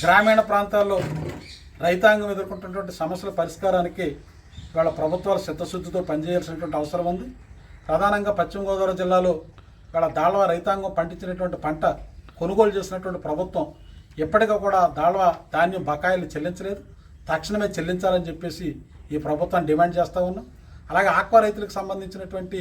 గ్రామీణ ప్రాంతాల్లో రైతాంగం ఎదుర్కొంటున్నటువంటి సమస్యల పరిష్కారానికి ఇవాళ ప్రభుత్వాలు చిత్తశుద్ధితో పనిచేయాల్సినటువంటి అవసరం ఉంది. ప్రధానంగా పశ్చిమ గోదావరి జిల్లాలో ఇవాళ దాళ్వ రైతాంగం పండించినటువంటి పంట కొనుగోలు చేసినటువంటి ప్రభుత్వం ఎప్పటికీ కూడా దాళ్వ ధాన్యం బకాయిలు చెల్లించలేదు. తక్షణమే చెల్లించాలని చెప్పేసి ఈ ప్రభుత్వం డిమాండ్ చేస్తూ ఉన్నాం. అలాగే ఆక్వా రైతులకు సంబంధించినటువంటి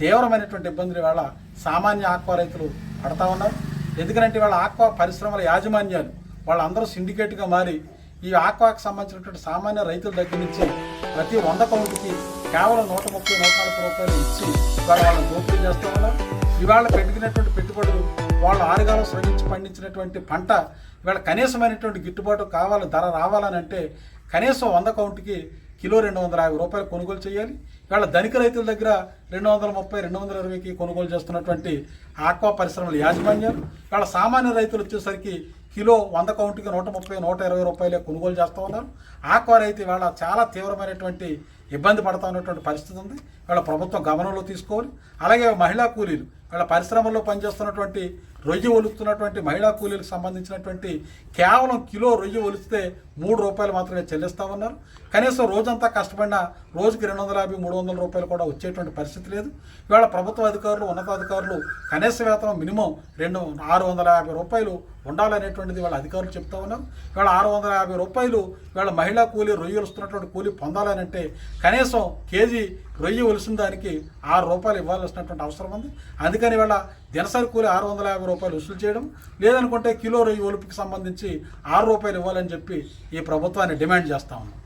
తీవ్రమైనటువంటి ఇబ్బందులు ఇవాళ సామాన్య ఆక్వా రైతులు పడతా ఉన్నారు. ఎందుకంటే వాళ్ళ ఆక్వా పరిశ్రమల యాజమాన్యాలు వాళ్ళందరూ సిండికేట్గా మారి ఈ ఆక్వాకు సంబంధించినటువంటి సామాన్య రైతుల దగ్గర నుంచి ప్రతి వంద కౌంటుకి కేవలం నూట ముప్పై నూట నలభై రూపాయలు ఇచ్చి ఇవాళ వాళ్ళని దోపిడీ చేస్తూ ఉన్నారు. ఇవాళ పెట్టుకున్నటువంటి పెట్టుబడులు వాళ్ళు ఆరుగాలం శ్రమించి పండించినటువంటి పంట ఇవాళ కనీసమైనటువంటి గిట్టుబాటు కావాలి ధర రావాలని అంటే కనీసం వంద కౌంటుకి కిలో రెండు వందల యాభై రూపాయలు కొనుగోలు చేయాలి. ఇవాళ ధనిక రైతుల దగ్గర రెండు వందల ముప్పై రెండు వందల ఇరవైకి కొనుగోలు చేస్తున్నటువంటి ఆక్వా పరిశ్రమల యాజమాన్యాలు ఇవాళ సామాన్య రైతులు వచ్చేసరికి కిలో వంద కౌంటుకి నూట ముప్పై నూట ఇరవై రూపాయలే కొనుగోలు చేస్తూ ఉన్నారు. ఆక్వా రైతు ఇవాళ చాలా తీవ్రమైనటువంటి ఇబ్బంది పడతా ఉన్నటువంటి పరిస్థితి ఉంది. ఇవాళ ప్రభుత్వం గమనంలో తీసుకోవాలి. అలాగే మహిళా కూలీలు వాళ్ళ పరిశ్రమల్లో పనిచేస్తున్నటువంటి రొయ్యి ఒలుస్తున్నటువంటి మహిళా కూలీలకు సంబంధించినటువంటి కేవలం కిలో రొయ్యి ఒలిస్తే మూడు రూపాయలు మాత్రమే చెల్లిస్తా ఉన్నారు. కనీసం రోజంతా కష్టపడినా రోజుకి రెండు వందల యాభై మూడు వందల రూపాయలు కూడా వచ్చేటువంటి పరిస్థితి లేదు. ఇవాళ ప్రభుత్వ అధికారులు ఉన్నతాధికారులు కనీస వేతనం మినిమం రెండు ఆరు వందల యాభై రూపాయలు ఉండాలనేటువంటిది వాళ్ళ అధికారులు చెప్తా ఉన్నాం. ఇవాళ ఆరు వందల యాభై రూపాయలు ఇవాళ మహిళా కూలీ రొయ్యలు వస్తున్నటువంటి కూలీ పొందాలనంటే కనీసం కేజీ రొయ్యి ఒలిసిన దానికి ఆరు రూపాయలు ఇవ్వాల్సినటువంటి అవసరం ఉంది. అందుకని ఇవాళ దినసరి కూలి ఆరు వందల యాభై రూపాయలు వసూలు చేయడం లేదనుకుంటే కిలో రొయ్యి ఒలుపుకి సంబంధించి ఆరు రూపాయలు ఇవ్వాలని చెప్పి ఈ ప్రభుత్వాన్ని డిమాండ్ చేస్తా ఉన్నాం.